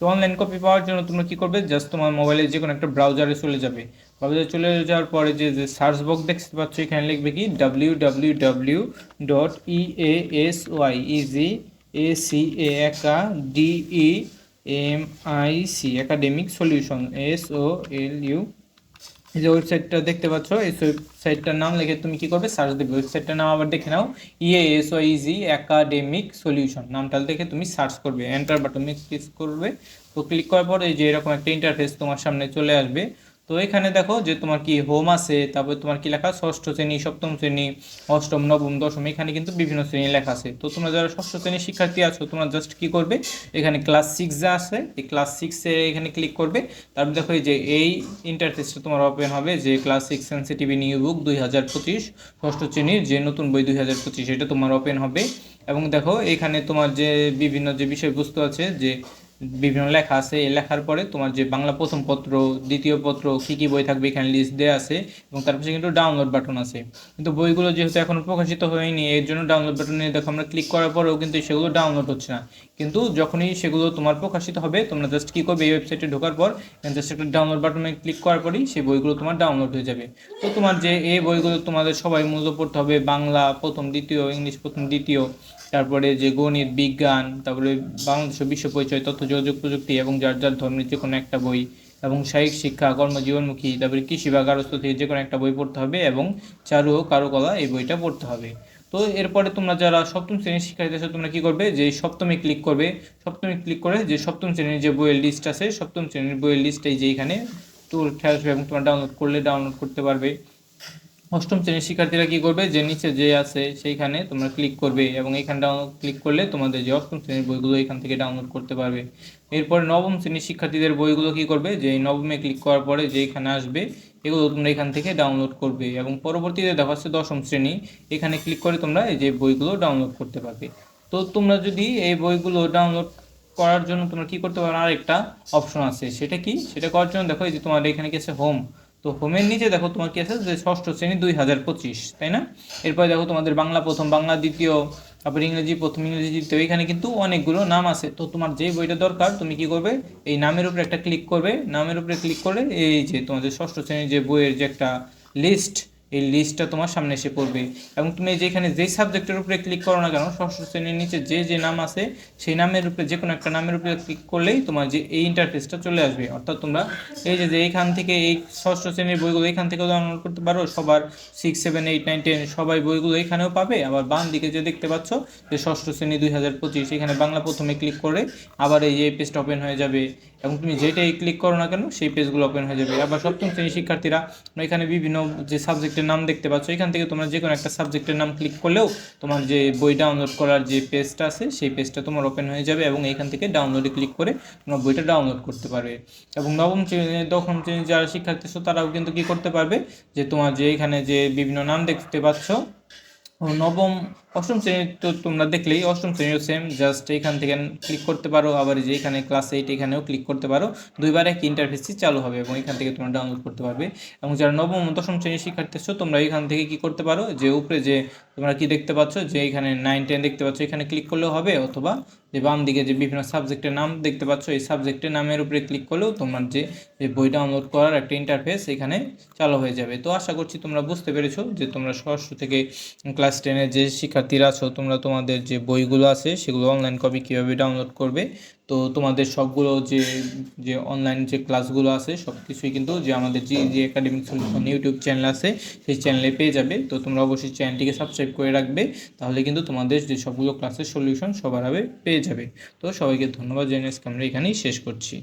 তো online copy পাওয়ার জন্য তোমরা কী করবে? জাস্ট তোমার মোবাইলে যে কোনো একটা ব্রাউজারে চলে যাবে। ব্রাউজারে চলে যাওয়ার পরে যে যে সার্চ বক্স দেখতে পাচ্ছ, এখানে লিখবে কি? W W W dot E A S Y easy A C A aca D E M I C academic solution S O L U এই যে ওয়েবসাইটটা দেখতে পাচ্ছ, এই ওয়েবসাইটটার নাম লিখে তুমি কি করবে? সার্চ দেবে। ওয়েবসাইটটার নাম আবার দেখে নাও। ইএএসওইজি একাডেমিক সলিউশন নামটা দেখে তুমি সার্চ করবে। এন্টার বাটনে ক্লিক করবে। তো ক্লিক করার পর এই যে এরকম একটা ইন্টারফেস তোমার সামনে চলে আসবে। তো এখানে দেখো যে তোমার কি হোম আছে, তারপর তোমার কি লেখা ষষ্ঠ শ্রেণি, সপ্তম শ্রেণি, অষ্টম, নবম, দশম, এখানে কিন্তু বিভিন্ন শ্রেণি লেখা আছে। তো তোমরা যারা ষষ্ঠ শ্রেণির শিক্ষার্থী আছো, তোমরা জাস্ট কি করবে? এখানে ক্লাস সিক্স যা আছে, এই ক্লাস সিক্সে এখানে ক্লিক করবে। তারপর দেখো এই যে এই ইন্টারফেসটা তোমার ওপেন হবে যে ক্লাস সিক্স সেন্সিটিভি নিউ বুক দুই হাজার পঁচিশ, ষষ্ঠ শ্রেণির যে নতুন বই দুই হাজার পঁচিশ, এটা তোমার ওপেন হবে। এবং দেখো এখানে তোমার যে বিভিন্ন যে বিষয়বস্তু আছে, যে বিভিন্ন লেখা আছে। এই লেখার পরে তোমার যে বাংলা প্রথম পত্র, দ্বিতীয় পত্র, কী কী বই থাকবে এখানে লিস্ট দেওয়া আছে এবং তার পাশে কিন্তু ডাউনলোড বাটন আছে। কিন্তু বইগুলো যেহেতু এখনও প্রকাশিত হয়নি, এর জন্য ডাউনলোড বাটনে দেখো আমরা ক্লিক করার পরেও কিন্তু সেগুলো ডাউনলোড হচ্ছে না। কিন্তু যখনই সেগুলো তোমার প্রকাশিত হবে, তোমরা জাস্ট কী করবে, এই ওয়েবসাইটে ঢোকার পর জাস্ট একটা ডাউনলোড বাটনে ক্লিক করার পরেই সেই বইগুলো তোমার ডাউনলোড হয়ে যাবে। তো তোমার যে এই বইগুলো তোমাদের সবাই মূল্য পড়তে হবে, বাংলা প্রথম, দ্বিতীয়, ইংলিশ প্রথম, দ্বিতীয়। তারপরে যে গণিত, বিজ্ঞান, তারপরে বাংলাদেশ বিশ্ব পরিচয়, তথ্য, যোগাযোগ প্রযুক্তি এবং যার যার ধর্মের যে কোনো একটা বই এবং শারীরিক শিক্ষা, কর্মজীবনমুখী, তারপরে কৃষি বা কারস্থ থেকে যে কোনো একটা বই পড়তে হবে এবং চারু ও কারুকলা এই বইটা পড়তে হবে। তো এরপরে তোমরা যারা সপ্তম শ্রেণির শিক্ষার্থী আছো, তোমরা কী করবে? যে সপ্তমে ক্লিক করবে। সপ্তমে ক্লিক করে যে সপ্তম শ্রেণির যে বইয়ের লিস্ট আছে, সপ্তম শ্রেণির বইয়ের লিস্ট এই যে এখানে তো আসবে এবং তোমরা ডাউনলোড করলে ডাউনলোড করতে পারবে। অষ্টম শ্রেণির শিক্ষার্থীরা কি করবে? যে নিচে যে আছে সেইখানে তোমরা ক্লিক করবে এবং এখানে ক্লিক করলে তোমাদের যে অষ্টম শ্রেণির বইগুলো এখান থেকে ডাউনলোড করতে পারবে। এরপরে নবম শ্রেণির শিক্ষার্থীদের বইগুলো কি করবে? যে নবমে ক্লিক করার পরে যে এখানে আসবে, এগুলো তোমরা এখান থেকে ডাউনলোড করবে এবং পরবর্তীতে দেখা যাচ্ছে দশম শ্রেণি, এখানে ক্লিক করে তোমরা এই যে বইগুলো ডাউনলোড করতে পারবে। তো তোমরা যদি এই বইগুলো ডাউনলোড করার জন্য তোমরা কি করতে পারো? আরেকটা অপশন আছে। সেটা কি? সেটা করার জন্য দেখো এই যে তোমার এখানে আছে হোম তো হোমের নিচে দেখো তোমার কি আছে? যে ষষ্ঠ শ্রেণি দুই হাজার পঁচিশ, তাই না? এরপরে দেখো তোমাদের বাংলা প্রথম, বাংলা দ্বিতীয়, তারপর ইংরেজি প্রথম, ইংরেজি দ্বিতীয় এখানে কিন্তু অনেকগুলো নাম আছে। তো তোমার যে বইটা দরকার, তুমি কি করবে? এই নামের উপরে একটা ক্লিক করবে। নামের উপরে ক্লিক করে এই যে তোমাদের ষষ্ঠ শ্রেণির যে বইয়ের যে একটা লিস্ট এই লিস্টটা তোমার সামনে এসে পড়বে। এবং তুমি এই যে যেই সাবজেক্টের উপরে ক্লিক করো না কেন, ষষ্ঠ শ্রেণির নিচে যে যে নাম আছে, সেই নামের উপরে, যে কোনো একটা নামের উপরে ক্লিক করলেই তোমার যে এই ইন্টারফেসটা চলে আসবে। অর্থাৎ তোমরা এই যে এইখান থেকে এই ষষ্ঠ শ্রেণির বইগুলো এখান থেকেও ডাউনলোড করতে পারো। সবার six seven eight nine ten সবাই বইগুলো এখানেও পাবে। আবার বাম দিকে যে দেখতে পাচ্ছ, যে ষষ্ঠ শ্রেণি দুই হাজার পঁচিশ, এখানে বাংলা প্রথমে ক্লিক করে আবার এই যে পেজটা ওপেন হয়ে যাবে। এবং তুমি যেটাই ক্লিক করো না কেন, সেই পেজগুলো ওপেন হয়ে যাবে। আবার সপ্তম শ্রেণির শিক্ষার্থীরা এখানে বিভিন্ন যে সাবজেক্টের নাম দেখতে পাচ্ছ, এখান থেকে তোমরা যে কোনো একটা সাবজেক্টের নাম ক্লিক করলেও তোমার যে বই ডাউনলোড করার যে পেজটা আছে, সেই পেজটা তোমার ওপেন হয়ে যাবে এবং এখান থেকে ডাউনলোডে ক্লিক করে তোমরা বইটা ডাউনলোড করতে পারবে। এবং নবম শ্রেণি, দশম শ্রেণির যারা শিক্ষার্থী তারাও কিন্তু কি করতে পারবে, যে তোমার যে এখানে যে বিভিন্ন নাম দেখতে পাচ্ছ নবম, অষ্টম শ্রেণি তো তোমরা দেখলেই, অষ্টম শ্রেণীও সেম জাস্ট এখান থেকে ক্লিক করতে পারো, আবার যে এখানে ক্লাস এইট এখানেও ক্লিক করতে পারো, দুইবার এক ইন্টারফেসটি চালু হবে এবং এখান থেকে তোমরা ডাউনলোড করতে পারবে। এবং যারা নবম দশম শ্রেণির শিক্ষার্থী আছো, তোমরা এখান থেকে কি করতে পারো, যে উপরে যে তোমরা কি দেখতে পাচ্ছ? যে এখানে নাইন টেন দেখতে পাচ্ছ। এখানে ক্লিক করলেও হবে, অথবা যে বাম দিকে যে বিভিন্ন সাবজেক্টের নাম দেখতে পাচ্ছ, এই সাবজেক্টের নামের উপরে ক্লিক করলেও তোমার যে বই ডাউনলোড করার একটা ইন্টারফেস এখানে চালু হয়ে যাবে। তো আশা করছি তোমরা বুঝতে পেরেছ যে তোমরা ষষ্ঠ থেকে ক্লাস টেনের যে শিক্ষার্থীরা আছো, তোমরা তোমাদের যে বইগুলো আছে, সেগুলো অনলাইন কপি কীভাবে ডাউনলোড করবে তো তোমাদের সবগুলো যে যে অনলাইন যে ক্লাসগুলো আছে সব কিছুই কিন্তু যে আমাদের যে যে একাডেমিক সলিউশন ইউটিউব চ্যানেল আছে, সেই চ্যানেলে পেয়ে যাবে। তো তোমরা অবশ্যই চ্যানেলটিকে সাবস্ক্রাইব করে রাখবে, তাহলে কিন্তু তোমাদের যে সবগুলো ক্লাসের সলিউশন সবার আগে পেয়ে যাবে। তো সবাইকে ধন্যবাদ জানিয়ে আজকে আমরা এখানেই শেষ করছি।